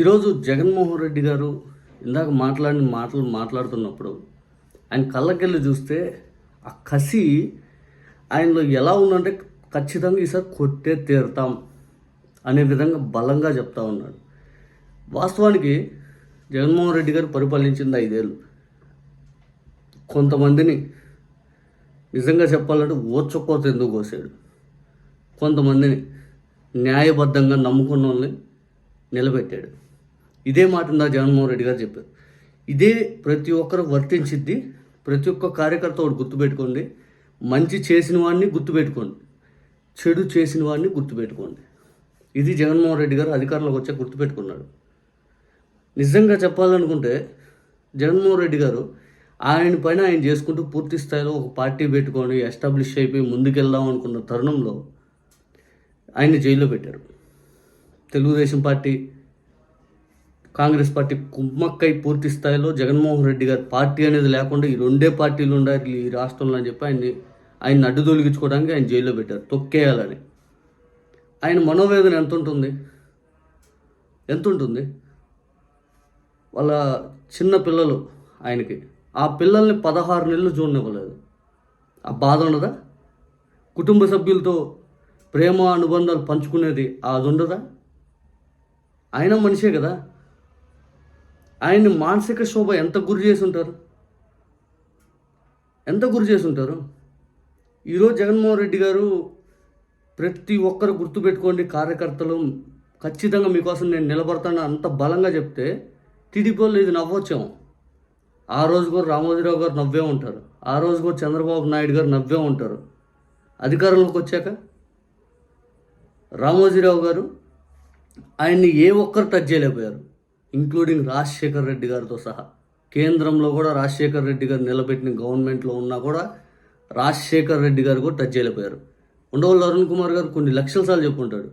ఈరోజు జగన్మోహన్ రెడ్డి గారు ఇందాక మాట్లాడిన మాటలు మాట్లాడుతున్నప్పుడు ఆయన కళ్ళకెళ్ళి చూస్తే ఆ కసి ఆయనలో ఎలా ఉందంటే ఖచ్చితంగా ఈసారి కొట్టే తీరుతాం అనే విధంగా బలంగా చెప్తా ఉన్నాడు. వాస్తవానికి జగన్మోహన్ రెడ్డి గారు పరిపాలించింది ఐదేళ్ళు. కొంతమందిని నిజంగా చెప్పాలంటే ఓర్చుకోత ఎందుకు కోసాడు? కొంతమందిని న్యాయబద్ధంగా నమ్ముకున్న వాళ్ళని నిలబెట్టాడు. ఇదే మాట ఉందా జగన్మోహన్ రెడ్డి గారు చెప్పారు. ఇదే ప్రతి ఒక్కరు వర్తించిద్ది ప్రతి ఒక్క కార్యకర్త ఒకటి గుర్తుపెట్టుకోండి మంచి చేసిన వాడిని గుర్తుపెట్టుకోండి చెడు చేసిన వాడిని గుర్తుపెట్టుకోండి. ఇది జగన్మోహన్ రెడ్డి గారు అధికారంలోకి వచ్చే గుర్తుపెట్టుకున్నాడు. నిజంగా చెప్పాలనుకుంటే జగన్మోహన్ రెడ్డి గారు ఆయన పైన ఆయన చేసుకుంటూ పూర్తి స్థాయిలో ఒక పార్టీ పెట్టుకొని ఎస్టాబ్లిష్ అయిపోయి ముందుకెళ్దాం అనుకున్న తరుణంలో ఆయన జైల్లో పెట్టారు. తెలుగుదేశం పార్టీ కాంగ్రెస్ పార్టీ కుమ్మక్కై పూర్తి స్థాయిలో జగన్మోహన్ రెడ్డి గారి పార్టీ అనేది లేకుండా ఈ రెండే పార్టీలు ఉండాలి ఈ రాష్ట్రంలో అని చెప్పి ఆయన్ని ఆయన అడ్డు తొలగించుకోవడానికి ఆయన జైల్లో పెట్టారు తొక్కేయాలని. ఆయన మనోవేదన ఎంత ఉంటుంది? ఎంత ఉంటుంది? వాళ్ళ చిన్న పిల్లలు ఆయనకి. ఆ పిల్లల్ని పదహారు నెలలు చూడనివ్వలేదు ఆ బాధ ఉండదా? కుటుంబ సభ్యులతో ప్రేమ అనుబంధాలు పంచుకునేది అది ఉండదా? ఆయన మనిషే కదా. ఆయన్ని మానసిక శోభ ఎంత గురి చేసి ఉంటారు ఎంత గురి చేసి ఉంటారు ఈరోజు జగన్మోహన్ రెడ్డి గారు ప్రతి ఒక్కరు గుర్తుపెట్టుకోండి కార్యకర్తలు ఖచ్చితంగా మీకోసం నేను నిలబడతాను అంత బలంగా చెప్తే టీడీపీ వాళ్ళు ఇది నవ్వొచ్చాము. ఆ రోజు కూడా రామోజీరావు గారు నవ్వే ఉంటారు. ఆ రోజు కూడా చంద్రబాబు నాయుడు గారు నవ్వే ఉంటారు. అధికారంలోకి వచ్చాక రామోజీరావు గారు ఆయన్ని ఏ ఒక్కరు టచ్ చేయలేకపోయారు. ఇంక్లూడింగ్ రాజశేఖర్ రెడ్డి గారితో సహా. కేంద్రంలో కూడా రాజశేఖర్ రెడ్డి గారు నిలబెట్టిన గవర్నమెంట్లో ఉన్నా కూడా రాజశేఖర్ రెడ్డి గారు కూడా టచ్ చేయలేకపోయారు ఉండవల్లి అరుణ్ కుమార్ గారు కొన్ని లక్షల సార్లు చెప్పుకుంటాడు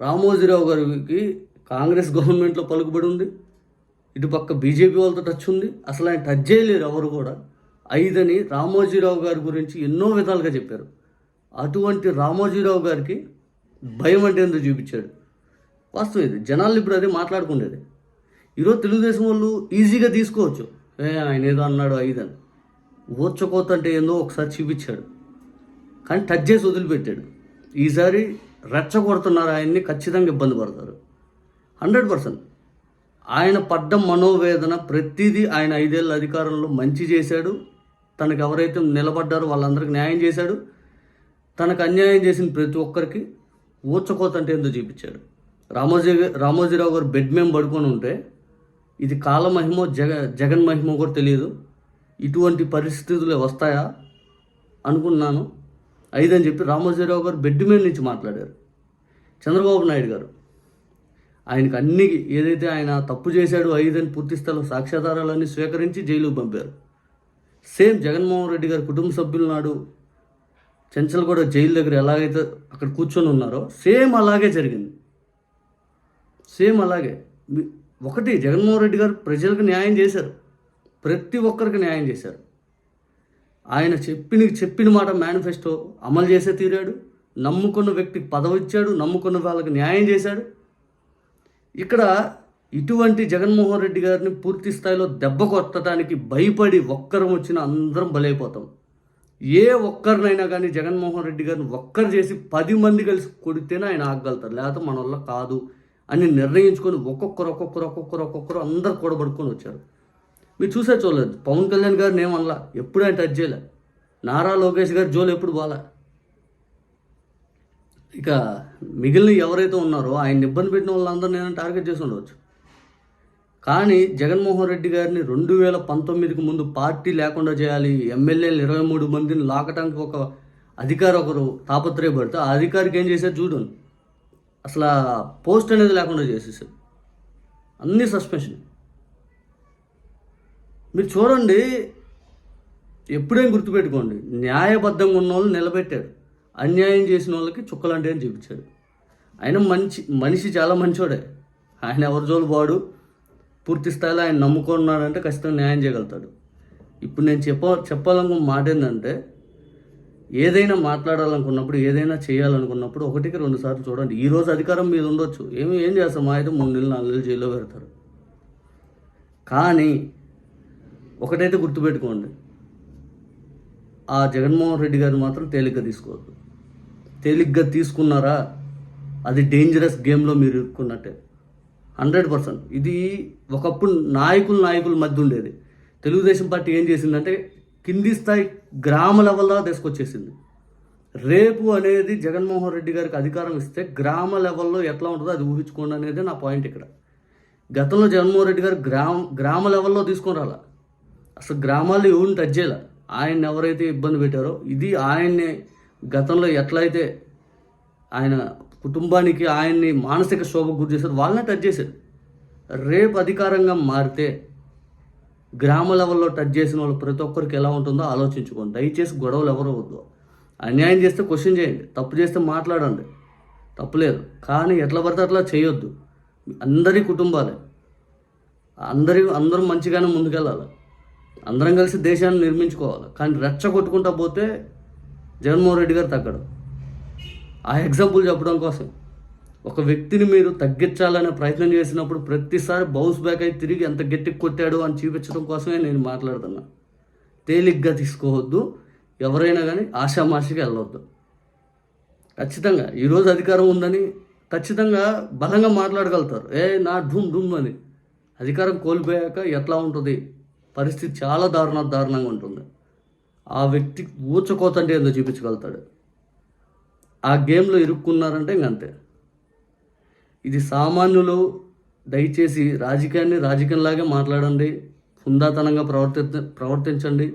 రామోజీరావు గారికి కాంగ్రెస్ గవర్నమెంట్లో పలుకుబడి ఉంది. ఇటు పక్క బీజేపీ వాళ్ళతో టచ్ ఉంది. అసలు ఆయన టచ్ చేయలేరు ఎవరు కూడా. ఐదని రామోజీరావు గారి గురించి ఎన్నో విధాలుగా చెప్పారు. అటువంటి రామోజీరావు గారికి భయం అంటే ఎందుకు చూపించాడు. వాస్తవం ఇది జనాలు ఇప్పుడు అదే మాట్లాడుకునేది ఈరోజు తెలుగుదేశం వాళ్ళు ఈజీగా తీసుకోవచ్చు. ఏ ఆయన ఏదో అన్నాడు ఐదని ఓర్చుకోత అంటే ఏందో ఒకసారి చూపించాడు. కానీ టచ్ చేసి వదిలిపెట్టాడు. ఈసారి రెచ్చగొడుతున్నారు ఆయన్ని ఖచ్చితంగా ఇబ్బంది పడతారు. Hundred percent. ఆయన పడ్డ మనోవేదన ప్రతిదీ ఆయన ఐదేళ్ళ అధికారంలో మంచి చేశాడు. తనకు ఎవరైతే నిలబడ్డారో వాళ్ళందరికీ న్యాయం చేశాడు. తనకు అన్యాయం చేసిన ప్రతి ఒక్కరికి ఊచకోత అంటే ఏందో చూపించాడు. రామోజీ రామోజీరావు గారు బెడ్ మేము పడుకొని ఉంటే ఇది కాలమహిమో జగ జగన్ మహిమో కూడా తెలియదు. ఇటువంటి పరిస్థితులు వస్తాయా అనుకున్నాను. ఐదని చెప్పి రామోజీరావు గారు బెడ్ మీద నుంచి మాట్లాడారు. చంద్రబాబు నాయుడు గారు ఆయనకు అన్ని ఏదైతే ఆయన తప్పు చేశాడు ఐదని పూర్తి స్థాయిలో సాక్ష్యాధారాలన్నీ స్వీకరించి జైలుకు పంపారు. సేమ్ జగన్మోహన్ రెడ్డి గారి కుటుంబ సభ్యుల నాడు చెంచల్ జైలు దగ్గర ఎలాగైతే అక్కడ కూర్చొని ఉన్నారో సేమ్ అలాగే జరిగింది. సేమ్ అలాగే. ఒకటి జగన్మోహన్ రెడ్డి గారు ప్రజలకు న్యాయం చేశారు. ప్రతి ఒక్కరికి న్యాయం చేశారు. ఆయన చెప్పిన చెప్పిన మాట మేనిఫెస్టో అమలు చేసే తీరాడు. నమ్ముకున్న వ్యక్తికి పదవి ఇచ్చాడు. నమ్ముకున్న వాళ్ళకి న్యాయం చేశాడు. ఇక్కడ ఇటువంటి జగన్మోహన్ రెడ్డి గారిని పూర్తి స్థాయిలో దెబ్బ కొట్టడానికి భయపడి ఒక్కరం వచ్చిన అందరం బలైపోతాం. ఏ ఒక్కరినైనా కానీ జగన్మోహన్ రెడ్డి గారిని ఒక్కరు చేసి పది మంది కలిసి కొడితేనే ఆయన ఆగగలుగుతారు. లేకపోతే మన వల్ల కాదు. అని నిర్ణయించుకొని ఒక్కొక్కరు ఒక్కొక్కరు ఒక్కొక్కరు ఒక్కొక్కరు అందరు కూడబడుకొని వచ్చారు. మీరు చూసే చూడలేదు. పవన్ కళ్యాణ్ గారిని ఏమనలా ఎప్పుడు ఆయన టచ్ చేయలే. నారా లోకేష్ గారి జోలు ఎప్పుడు బాలా ఇక మిగిలిన ఎవరైతే ఉన్నారో ఆయన ఇబ్బంది పెట్టిన వాళ్ళందరూ నేను టార్గెట్ చేసి ఉండవచ్చు. కానీ జగన్మోహన్ రెడ్డి గారిని రెండు వేల పంతొమ్మిదికి ముందు పార్టీ లేకుండా చేయాలి ఎమ్మెల్యేలు ఇరవై మూడు మందిని లాకటానికి ఒక అధికారి ఒకరు తాపత్రయపడితే ఆ అధికారికి ఏం చేశారు చూడండి. అసలు పోస్ట్ అనేది లేకుండా చేసేసారు అన్ని సస్పెన్షన్ మీరు చూడండి ఎప్పుడేం గుర్తుపెట్టుకోండి న్యాయబద్ధంగా ఉన్న వాళ్ళు నిలబెట్టాడు అన్యాయం చేసిన వాళ్ళకి చుక్కలంటే అని చూపించాడు ఆయన మంచి మనిషి చాలా మంచోడే. ఆయన ఎవరి జోలు పోడు పూర్తి స్థాయిలో ఆయన నమ్ముకున్నాడంటే ఖచ్చితంగా న్యాయం చేయగలుగుతాడు. ఇప్పుడు నేను చెప్ప చెప్పాలనుకున్న మాట ఏంటంటే ఏదైనా మాట్లాడాలనుకున్నప్పుడు ఏదైనా చేయాలనుకున్నప్పుడు ఒకటికి రెండు సార్లు చూడండి. ఈరోజు అధికారం మీద ఉండొచ్చు. ఏమి ఏం చేస్తాం? మా అయితే మూడు నెలలు నాలుగు నెలలు జైల్లో పెడతారు. కానీ ఒకటైతే గుర్తుపెట్టుకోండి. ఆ జగన్మోహన్ రెడ్డి గారు మాత్రం తేలిగ్గా తీసుకోవద్దు. తేలిగ్గా తీసుకున్నారా? అది డేంజరస్ గేమ్లో మీరు ఇరుక్కున్నట్టే. Hundred percent. ఇది ఒకప్పుడు నాయకులు నాయకుల మధ్య ఉండేది. తెలుగుదేశం పార్టీ ఏం చేసిందంటే కింది స్థాయి గ్రామ లెవెల్లో తీసుకొచ్చేసింది. రేపు అనేది జగన్మోహన్ రెడ్డి గారికి అధికారం ఇస్తే గ్రామ లెవెల్లో ఎట్లా ఉంటుందో అది ఊహించుకోండి అనేది నా పాయింట్ ఇక్కడ. గతంలో జగన్మోహన్ రెడ్డి గారు గ్రామ గ్రామ లెవెల్లో తీసుకొని రాలా. అసలు గ్రామాల్లో ఎవరిని టచ్ చేయాల? ఆయన ఎవరైతే ఇబ్బంది పెట్టారో ఇది ఆయన్ని గతంలో ఎట్లయితే ఆయన కుటుంబానికి ఆయన్ని మానసిక శోభకు గురి చేశారు వాళ్ళనే టచ్ చేశారు. రేపు అధికారంగా మారితే గ్రామ లెవెల్లో టచ్ చేసిన వాళ్ళు ప్రతి ఒక్కరికి ఎలా ఉంటుందో ఆలోచించుకోండి. దయచేసి గొడవలు ఎవరు వద్దు. అన్యాయం చేస్తే క్వశ్చన్ చేయండి. తప్పు చేస్తే మాట్లాడండి. తప్పులేదు కానీ ఎట్లా పడితే అట్లా చేయొద్దు. అందరి కుటుంబాలే. అందరి అందరూ మంచిగానే ముందుకెళ్ళాలి. అందరం కలిసి దేశాన్ని నిర్మించుకోవాలి. కానీ రెచ్చ కొట్టుకుంటా పోతే జగన్మోహన్ రెడ్డి గారు తగ్గడు. ఆ ఎగ్జాంపుల్ చెప్పడం కోసం. ఒక వ్యక్తిని మీరు తగ్గించాలనే ప్రయత్నం చేసినప్పుడు ప్రతిసారి బౌన్స్ బ్యాక్ అయి తిరిగి ఎంత గట్టికి కొట్టాడు అని చూపించడం కోసమే నేను మాట్లాడుతున్నా. తేలిగ్గా తీసుకోవద్దు. ఎవరైనా కానీ ఆషామాషిగా వెళ్ళవద్దు ఖచ్చితంగా ఈరోజు అధికారం ఉందని ఖచ్చితంగా బలంగా మాట్లాడగలుగుతారు. ఏ నా ఢుమ్ ఢుమ్ అని. అధికారం కోల్పోయాక ఎట్లా ఉంటుంది? పరిస్థితి చాలా దారుణ దారుణంగా ఉంటుంది. ఆ వ్యక్తి ఊచకోతంటే ఏందో చూపించగలుగుతాడు. ఆ గేమ్లో ఇరుక్కున్నారంటే ఇంకంతే ఇది సామాన్యులు దయచేసి రాజకీయాన్ని రాజకీయంలాగే మాట్లాడండి హుందాతనంగా ప్రవర్తి ప్రవర్తించండి.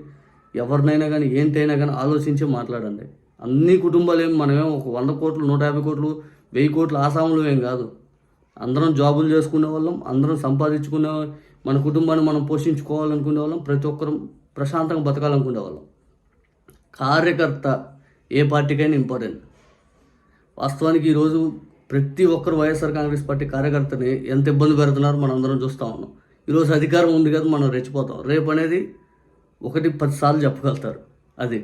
ఎవరినైనా కానీ ఏంటైనా కానీ ఆలోచించి మాట్లాడండి. అన్ని కుటుంబాలు ఏం మనమేం ఒక వంద కోట్లు నూట యాభై కోట్లు వెయ్యి కోట్లు ఆసాములు ఏం కాదు. అందరం జాబులు చేసుకునే వాళ్ళం అందరం సంపాదించుకునే మన కుటుంబాన్ని మనం పోషించుకోవాలనుకునే వాళ్ళం ప్రతి ఒక్కరం ప్రశాంతంగా బతకాలనుకునే వాళ్ళం. కార్యకర్త ఏ పార్టీకైనా ఇంపార్టెంట్. వాస్తవానికి ఈరోజు ప్రతి ఒక్కరు వైఎస్ఆర్ కాంగ్రెస్ పార్టీ కార్యకర్తని ఎంత ఇబ్బంది పెడుతున్నారో మనం అందరం చూస్తూ ఉన్నాం. ఈరోజు అధికారం ఉంది కదా మనం రెచ్చిపోతాం. రేపు అనేది ఒకటి పది సార్లు చెప్పగలుగుతారు. అది.